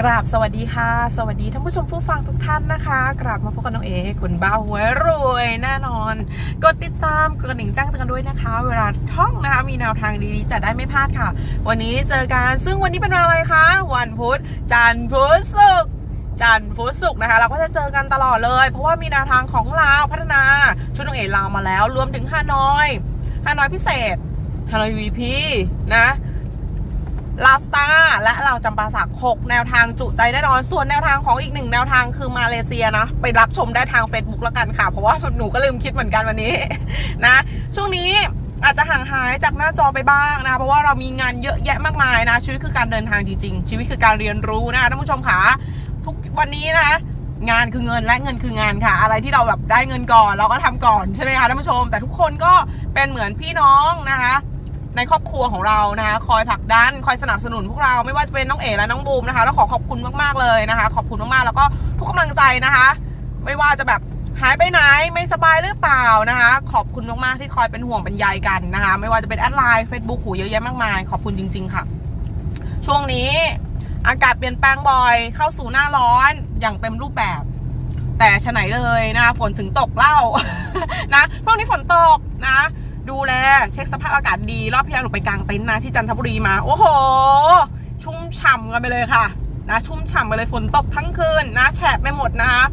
กราบสวัสดีค่ะ สวัสดีท่านผู้ชมผู้ฟังทุกท่านนะคะ กราบมาพบกับน้องเอคุณบ้าหวยรวยแน่นอน กดติดตามกดกระดิ่งแจ้งเตือนด้วยนะคะ เวลาท่องนะคะมีแนวทางดีๆจะได้ไม่พลาดค่ะ วันนี้เจอกันซึ่งวันนี้เป็นวันอะไรคะ วันพุธจันทร์พุธศุกร์จันทร์พุธศุกร์นะคะ เราก็จะเจอกันตลอดเลย เพราะว่ามีแนวทางของลาวพัฒนาชุดน้องเอลาวมาแล้ว รวมถึงฮานอยฮานอยพิเศษฮานอยวีพีนะ ลาสตาและเราจำปาสัก6 แนวทางจุใจแน่นอน ส่วนแนวทางของอีกหนึ่งแนวทางคือมาเลเซียนะ ไปรับชมได้ทาง Facebook แล้วกันค่ะ เพราะว่าหนูก็ลืมคิดเหมือนกันวันนี้นะ ช่วงนี้อาจจะห่างหายจากหน้าจอไปบ้างนะเพราะว่าเรามีงานเยอะแยะมากมายนะ ชีวิตคือการเดินทางจริงๆ ชีวิตคือการเรียนรู้นะคะท่านผู้ชมค่ะทุกวันนี้นะคะงานคือเงินและเงินคืองานค่ะ อะไรที่เราแบบได้เงินก่อน เราก็ทำก่อนใช่ไหมคะท่านผู้ชม แต่ทุกคนก็เป็นเหมือนพี่น้องนะคะ ในครอบครัวของเรานะคะ คอยผลักดัน คอยสนับสนุนพวกเราไม่ว่าจะเป็นน้องเอ๋และน้องบูมนะคะ แล้วขอขอบคุณมากๆเลยนะคะ ขอบคุณมากๆแล้วก็ทุกกำลังใจนะคะ ไม่ว่าจะแบบหายไปไหนไม่สบายหรือเปล่านะคะ ขอบคุณมากๆที่คอยเป็นห่วงเป็นใยกันนะคะ ไม่ว่าจะเป็นแอดไลน์เฟซบุ๊กหูเยอะแยะมากมาย ขอบคุณจริง ๆ ค่ะ ช่วงนี้อากาศเปลี่ยนแปลงบ่อยเข้าสู่หน้าร้อนอย่างเต็มรูปแบบ แต่ฉะไหนเลยนะคะฝนถึงตกเล่านะพวกนี้ฝนตกนะ ดูแลเช็คสภาพอากาศดีรอบที่แล้วหนูไปกลางเต็นท์นะที่จันทบุรีมา โอ้โห ชุ่มฉ่ำกันไปเลยค่ะ นะชุ่มฉ่ำไปเลยฝนตกทั้งคืนนะแฉะไปหมดนะคะ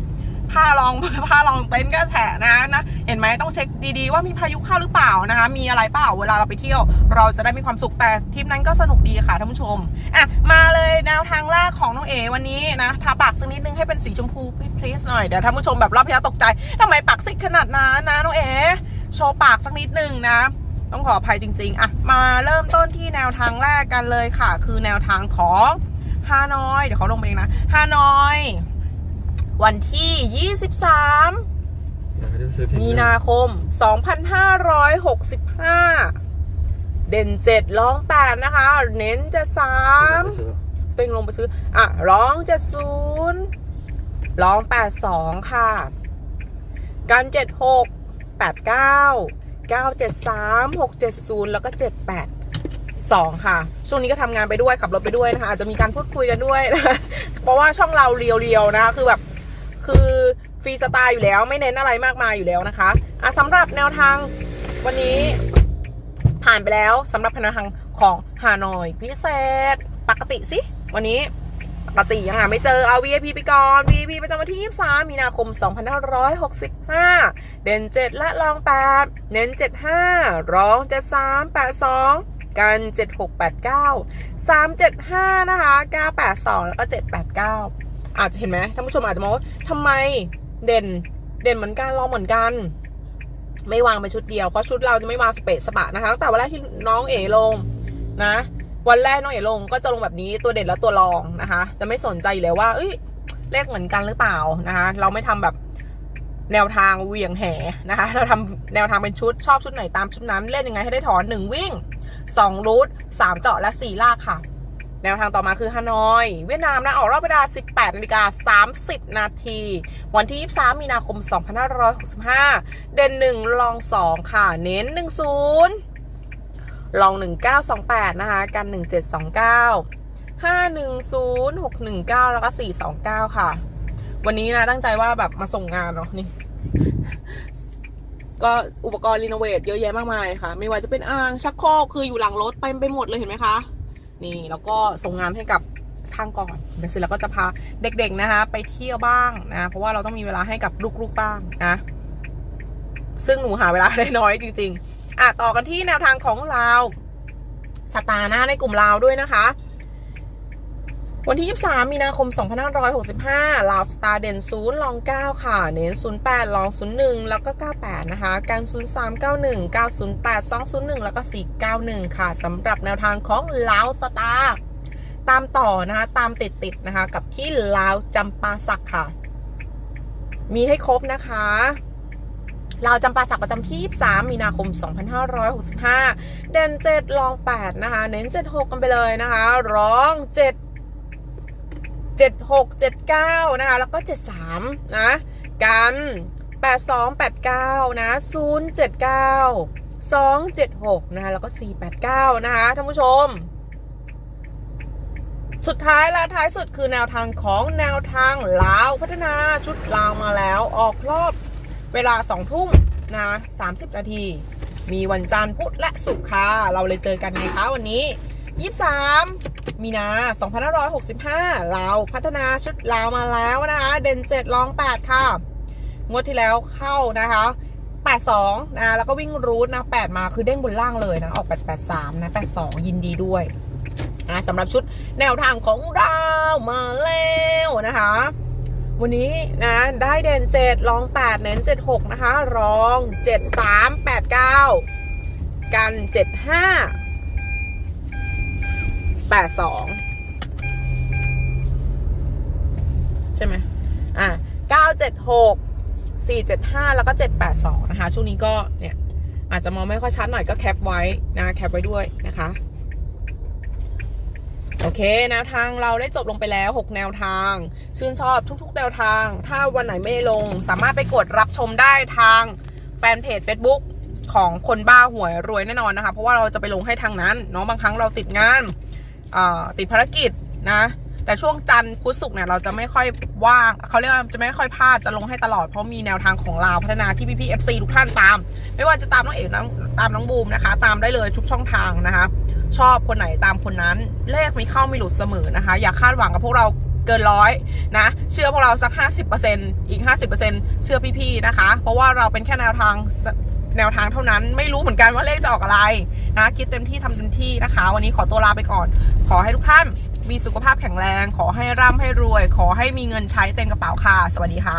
ผ้ารองผ้ารองเต็นท์ก็แฉะนะนะ เห็นไหมต้องเช็คดีๆว่ามีพายุเข้าหรือเปล่านะคะ มีอะไรเปล่าเวลาเราไปเที่ยว เราจะได้มีความสุขแต่ทริปนั้นก็สนุกดีค่ะท่านผู้ชมอะมาเลยแนวทางแรกของน้องเอวันนี้นะทาปากสักนิดนึงให้เป็นสีชมพูพลีสหน่อยเดี๋ยวท่านผู้ชมแบบรอบที่แล้วตกใจทำไมปากซิกขนาดนั้นนะน้องเอ โชว์ปากสักนิดนึงนะ ต้องขออภัยจริง ๆอะมาเริ่มต้นที่แนวทางแรกกันเลยค่ะ คือแนวทางของฮานอย เดี๋ยวเขาลงไปเองนะฮานอย วันที่ 23มีนาคม 2565 เด่น7ร้อง8นะคะ เน้นจะ3เต็งลงไปซื้อ อะ ร้องจะ0ร้อง82ค่ะ กัน76 89 973 670 แล้วก็ 78 2 ค่ะ ช่วงนี้ก็ทำงานไปด้วยขับรถไปด้วยนะคะอาจจะมีการพูดคุยกันด้วยนะคะเพราะว่าช่องเราเรียวๆนะคะคือแบบคือฟรีสไตล์อยู่แล้วไม่เน้นอะไรมากมายอยู่แล้วนะคะอะสำหรับแนวทางวันนี้ผ่านไปแล้วสำหรับแนวทางของฮานอยพิเศษ ปกติสิ วันนี้ กติยังหาไม่เจอเอา VIP ไปก่อน VIP ประจำวันที่ 23 มีนาคม 2565 เด่น7และรอง 8 เน้น 75รอง 73 82กัน 7689 375 นะคะ 982 แล้วก็ 789 อาจจะเห็นไหมท่านผู้ชมอาจจะมองว่าทำไมเด่นเด่นเหมือนกันรองเหมือนกัน ไม่วางเป็นชุดเดียว เพราะชุดเราจะไม่วางสเปซสปะนะคะตั้งแต่วันแรกที่น้องเอ๋ลงนะ วันแรกน้องเอ๋ลงก็จะลงแบบนี้ตัวเด่นและตัวรองนะคะ จะไม่สนใจอยู่แล้วว่า เอ้ยเลขเหมือนกันหรือเปล่านะคะ เราไม่ทำแบบแนวทางเวียงแหนะคะ เราทำแนวทางเป็นชุดชอบชุดไหนตามชุดนั้นเล่นยังไงให้ได้ถอนหนึ่งวิ่งสองรูทสามเจาะและสี่ลากค่ะ แนวทางต่อมาคือฮานอย เวียดนามนะออกรอบเวลา 18นาฬิกา30 นาที วันที่ 23 มีนาคม 2565 เด่น 1 ลอง 2 ค่ะ เน้น 10 ลอง 1928 นะคะ กัน 1729 510 619 แล้วก็ 429 ค่ะ วันนี้นะตั้งใจว่าแบบมาส่งงานเนาะนี่ ก็อุปกรณ์รีโนเวทเยอะแยะมากมายค่ะ ไม่ว่าจะเป็นอ่างชักโครกคืออยู่หลังรถเต็มไปหมดเลยเห็นไหมคะ นี่แล้วก็ส่งงานให้กับช่างก่อนเดี๋ยวเสร็จแล้วก็จะพาเด็กๆนะคะ ไปเที่ยวบ้างนะ เพราะว่าเราต้องมีเวลาให้กับลูกๆบ้างนะ ซึ่งหนูหาเวลาได้น้อยจริง ๆ อะต่อกันที่แนวทางของเราสตาร์หน้าในกลุ่มเราด้วยนะคะ วันที่ 23 มีนาคม 2565 ลาวสตาร์เด่น 0 ลอง 9 ค่ะ เน้น 08 ลอง 01 แล้วก็ 98 นะคะกัน0391 908 201 แล้วก็ 491 ค่ะสำหรับแนวทางของลาวสตาร์ตามต่อนะคะ ตามติดติดๆนะคะ กับที่ลาวจำปาสักค่ะ มีให้ครบนะคะ ลาวจำปาสักประจำที่ 23 มีนาคม 2565 เด่น 7 ลอง 8 นะคะ เน้น 76 กันไปเลยนะคะ ร้อง7เจ็ดหกเจ็ดเก้านะคะ แล้วก็เจ็ดสามนะ กันแปดสองแปดเก้านะศูนย์เจ็ดเก้าสองเจ็ดหกนะคะ แล้วก็สี่แปดเก้านะคะ ท่านผู้ชมสุดท้ายและท้ายสุดคือแนวทางของแนวทางลาวพัฒนาชุดลาวมาแล้ว ออกรอบ เวลา2ทุ่มนะ30นาที มีวันจันทร์พุธและศุกร์ค่ะ เราเลยเจอกันไงคะวันนี้23มีนา2565 เราพัฒนาชุดลาวมาแล้วนะคะ เด่น7รอง 8 ค่ะ งวดที่แล้วเข้านะคะ 82 นะ แล้วก็วิ่งรูทนะ 8 มาคือเด้งบนล่างเลยนะ ออก 883 นะ 82 ยินดีด้วยนะสำหรับชุดแนวทางของเรามาแล้วนะคะ วันนี้นะได้เด่น7รอง8เน้น76นะคะ รอง73 89กัน75 82ใช่ไหมอะ976 475แล้วก็782นะคะ ช่วงนี้ก็เนี่ยอาจจะมองไม่ค่อยชัดหน่อยก็แคปไว้นะแคปไว้ด้วยนะคะ โอเค แนวทางเราได้จบลงไปแล้ว 6 แนวทาง ชื่นชอบทุกๆ แนวทาง ถ้าวันไหนไม่ลง สามารถไปกดรับชมได้ทางแฟนเพจ Facebook ของคนบ้าหวยรวยแน่นอนนะคะ เพราะว่าเราจะไปลงให้ทางนั้นเนาะบางครั้งเราติดงานติดภารกิจนะ แต่ช่วงจันทร์พุธศุกร์เนี่ยเราจะไม่ค่อยว่างเขาเรียกว่าจะไม่ค่อยพลาดจะลงให้ตลอดเพราะมีแนวทางของเราพัฒนาที่พี่พีเอฟซีทุกท่านตาม ไม่ว่าจะตามน้องเอกน้องตามน้องบูมนะคะ ตามได้เลยทุกช่องทางนะคะ ชอบคนไหนตามคนนั้น เลขมีเข้าไม่หลุดเสมอนะคะ อย่าคาดหวังกับพวกเราเกินร้อยนะ เชื่อพวกเราสัก 50%อีก 50%เชื่อพี่ๆนะคะ เพราะว่าเราเป็นแค่แนวทางแนวทางเท่านั้นไม่รู้เหมือนกันว่าเลขจะออกอะไรนะคิดเต็มที่ทำเต็มที่นะคะ วันนี้ขอตัวลาไปก่อน ขอให้ทุกท่านมีสุขภาพแข็งแรง ขอให้ร่ำให้รวย ขอให้มีเงินใช้เต็มกระเป๋าค่ะ สวัสดีค่ะ